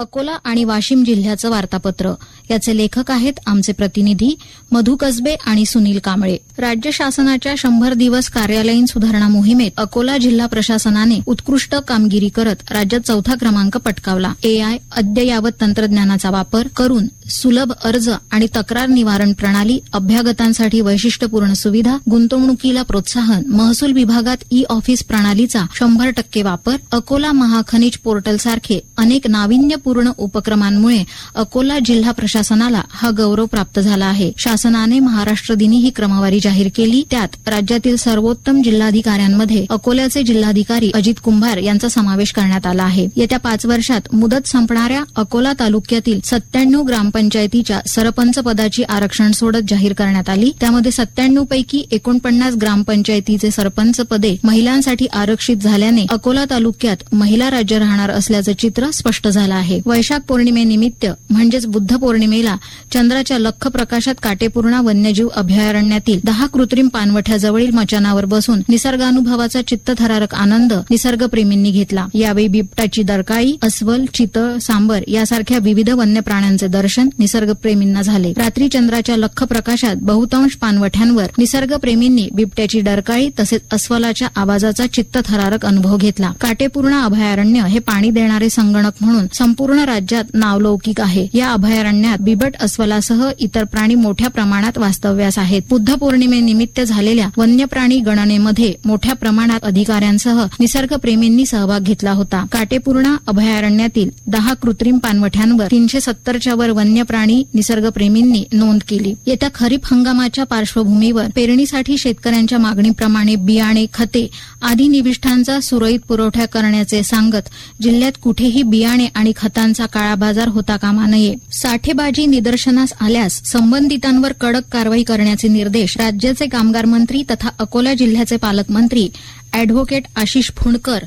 अकोला आणि वाशिम जिल्ह्याचं वार्तापत्र. याचे लेखक आहेत आमचे प्रतिनिधी मधु कसबे आणि सुनील कांबळे. राज्य शासनाच्या शंभर दिवस कार्यालयीन सुधारणा मोहिमेत अकोला जिल्हा प्रशासनाने उत्कृष्ट कामगिरी करत राज्यात चौथा क्रमांक पटकावला. एआय अद्ययावत तंत्रज्ञानाचा वापर करून सुलभ अर्ज आणि तक्रार निवारण प्रणाली अभ्यागतांसाठी वैशिष्ट्यपूर्ण सुविधा गुंतवणुकीला प्रोत्साहन महसूल विभागात ई ऑफिस प्रणालीचा शंभर टक्के वापर अकोला महाखनिज पोर्टल सारखे अनेक नाविन्यपूर्ण उपक्रमांमुळे अकोला जिल्हा प्रशासनाला हा गौरव प्राप्त झाला आहे. शासनाने महाराष्ट्र दिनी ही क्रमवारी जाहीर केली. त्यात राज्यातील सर्वोत्तम जिल्हाधिकाऱ्यांमध्ये अकोल्याचे जिल्हाधिकारी अजित कुंभार यांचा समावेश करण्यात आला आहे. येत्या पाच वर्षात मुदत संपणाऱ्या अकोला तालुक्यातील सत्त्याण्णव ग्रामपंचायतीच्या सरपंच पदाची आरक्षण सोडत जाहीर करण्यात आली. त्यामध्ये सत्त्याण्णव पैकी एकोणपन्नास ग्रामपंचायतीचे सरपंच पदे महिलांसाठी आरक्षित झाल्याने अकोला तालुक्यात महिला राज्य राहणार असल्याचं चित्र स्पष्ट झालं आहे. वैशाख पौर्णिमेनिमित्त म्हणजेच बुद्ध पौर्णिमेला चंद्राच्या लख प्रकाशात काटेपूर्णा वन्यजीव अभयारण्यातील दहा कृत्रिम पानवठ्याजवळील मचानावर बसून निसर्गानुभवाचा चित्तथरारक आनंद निसर्गप्रेमींनी घेतला. यावेळी बिबटाची दरकाळी अस्वल चितळ सांबर यासारख्या विविध वन्य प्राण्यांचे दर्शन निसर्गप्रेमींना झाले. रात्री चंद्राच्या लख प्रकाशात बहुतांश पानवठ्यांवर निसर्गप्रेमींनी बिबट्याची डरकाळी तसेच अस्वलाच्या आवाजाचा चित्तथरारक अनुभव घेतला. काटेपूर्णा अभयारण्य हे पाणी देणारे संगणक म्हणून संपूर्ण राज्यात नावलौकिक आहे. या अभयारण्यात बिबट अस्वलासह इतर प्राणी मोठ्या प्रमाणात वास्तव्यास आहेत. बुद्ध पौर्णिमेनिमित्त झालेल्या वन्य प्राणी गणनेमध्ये मोठ्या प्रमाणात अधिकाऱ्यांसह निसर्गप्रेमींनी सहभाग घेतला होता. काटेपूर्णा अभयारण्यातील दहा कृत्रिम पानवठ्यांवर तीनशे सत्तरच्या वर वन्य प्राणी निसर्गप्रेमींनी नोंद केली. येत्या खरीप हंगामाच्या पार्श्वभूमीवर पेरणीसाठी शेतकऱ्यांच्या मागणीप्रमाणे बियाणे खते आदी निविष्ठांचा सुरळीत पुरवठा करण्याचे सांगत जिल्ह्यात कुठेही बियाणे आणि खता काळा बाजार होता कामा नये. साठेबाजी निदर्शनास आल्यास संबंधितांवर कडक कारवाई करण्याचे निर्देश राज्याचे कामगार मंत्री तथा अकोला जिल्ह्याचे पालकमंत्री अॅडव्होकेट आशिष फुंडकर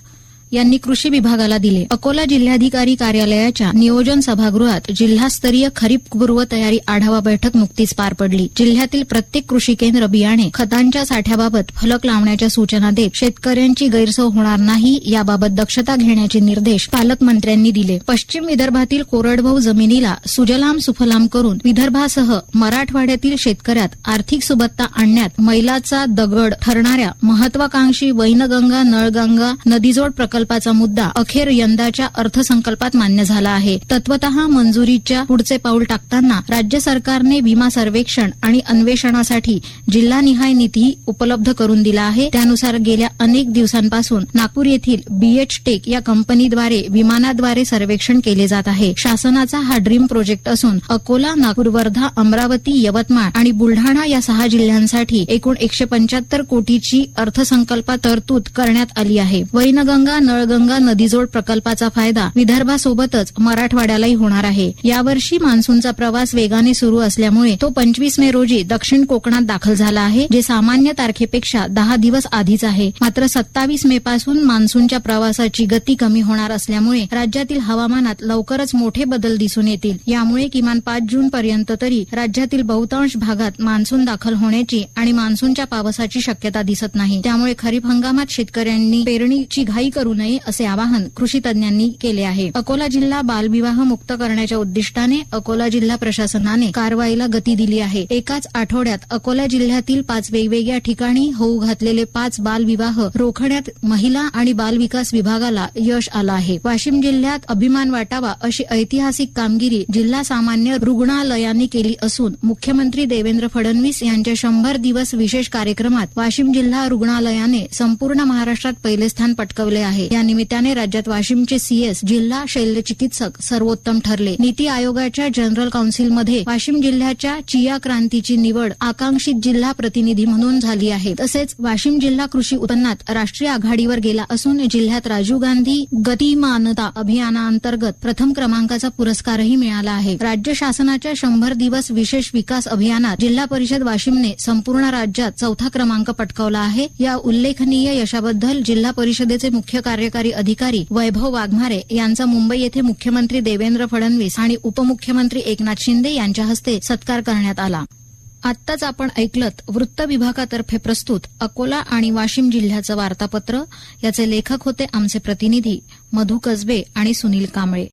यांनी कृषी विभागाला दिले. अकोला जिल्हाधिकारी कार्यालयाच्या नियोजन सभागृहात जिल्हास्तरीय खरीप पूर्व तयारी आढावा बैठक नुकतीच पार पडली. जिल्ह्यातील प्रत्येक कृषी केंद्र बियाणे खतांच्या साठ्याबाबत फलक लावण्याच्या सूचना देत शेतकऱ्यांची गैरसोय होणार नाही याबाबत दक्षता घेण्याचे निर्देश पालकमंत्र्यांनी दिले. पश्चिम विदर्भातील कोरडभाऊ जमिनीला सुजलाम सुफलाम करून विदर्भासह मराठवाड्यातील शेतकऱ्यात आर्थिक सुबत्ता आणण्यात मैलाचा दगड ठरणाऱ्या महत्वाकांक्षी वैनगंगा नळगंगा नदीजोड प्रकल्प अर्थसंकल्पाचा मुद्दा अखेर यंदाच्या अर्थसंकल्पात मान्य झाला आहे. तत्वत मंजुरीच्या पुढचे पाऊल टाकताना राज्य सरकारने विमा सर्वेक्षण आणि अन्वेषणासाठी जिल्हानिहाय निधी उपलब्ध करून दिला आहे. त्यानुसार गेल्या अनेक दिवसांपासून नागपूर येथील बीएच टेक या कंपनीद्वारे विमानाद्वारे सर्वेक्षण केले जात आहे. शासनाचा हा ड्रीम प्रोजेक्ट असून अकोला नागपूर वर्धा अमरावती यवतमाळ आणि बुलढाणा या सहा जिल्ह्यांसाठी एकूण एकशे पंच्याहत्तर कोटीची अर्थसंकल्पात तरतूद करण्यात आली आहे. वैनगंगा नळगंगा नदीजोड प्रकल्पाचा फायदा विदर्भासोबतच मराठवाड्यालाही होणार आहे. यावर्षी मान्सूनचा प्रवास वेगाने सुरू असल्यामुळे तो पंचवीस मे रोजी दक्षिण कोकणात दाखल झाला आहे जे सामान्य तारखेपेक्षा दहा दिवस आधीच आहे. मात्र सत्तावीस मे पासून मान्सूनच्या प्रवासाची गती कमी होणार असल्यामुळे राज्यातील हवामानात लवकरच मोठे बदल दिसून येतील. यामुळे किमान पाच जून पर्यंत तरी राज्यातील बहुतांश भागात मान्सून दाखल होण्याची आणि मान्सूनच्या पावसाची शक्यता दिसत नाही. त्यामुळे खरीप हंगामात शेतकऱ्यांनी पेरणीची घाई करू नये. असे आवाहन कृषी तज्ज्ञांनी केले आहे. अकोला जिल्हा बालविवाह मुक्त करण्याच्या उद्दिष्टाने अकोला जिल्हा प्रशासनाने कारवाईला गती दिली आहे. एकाच आठवड्यात अकोला जिल्ह्यातील पाच वेगवेगळ्या ठिकाणी होऊ घातलेले पाच बालविवाह रोखण्यात महिला आणि बालविकास विभागाला यश आलं आहे. वाशिम जिल्ह्यात अभिमान वाटावा अशी ऐतिहासिक कामगिरी जिल्हा सामान्य रुग्णालयाने केली असून मुख्यमंत्री देवेंद्र फडणवीस यांच्या शंभर दिवस विशेष कार्यक्रमात वाशिम जिल्हा रुग्णालयाने संपूर्ण महाराष्ट्रात पहिले स्थान पटकवले आहे. या निमित्ताने राज्यात वाशिमचे सीएस जिल्हा शल्यचिकित्सक सर्वोत्तम ठरले. नीती आयोगाच्या जनरल काउन्सिलमध्ये वाशिम जिल्ह्याच्या चिया क्रांतीची निवड आकांक्षित जिल्हा प्रतिनिधी म्हणून झाली आहे. तसेच वाशिम जिल्हा कृषी उत्पन्नात राष्ट्रीय आघाडीवर गेला असून जिल्ह्यात राजीव गांधी गतिमानता अभियानाअंतर्गत प्रथम क्रमांकाचा पुरस्कारही मिळाला आहे. राज्य शासनाच्या शंभर दिवस विशेष विकास अभियानात जिल्हा परिषद वाशिमने संपूर्ण राज्यात चौथा क्रमांक पटकावला आहे. या उल्लेखनीय यशाबद्दल जिल्हा परिषदेचे मुख्य कार्यकारी अधिकारी वैभव वाघमारे यांचा मुंबई येथे मुख्यमंत्री देवेंद्र फडणवीस आणि उपमुख्यमंत्री एकनाथ शिंदे यांच्या हस्ते सत्कार करण्यात आला. आत्ताच आपण ऐकलत वृत्त विभागातर्फे प्रस्तुत अकोला आणि वाशिम जिल्ह्याचं वार्तापत्र. याचे लेखक होते आमचे प्रतिनिधी मधु कसबे आणि सुनील कांबळे.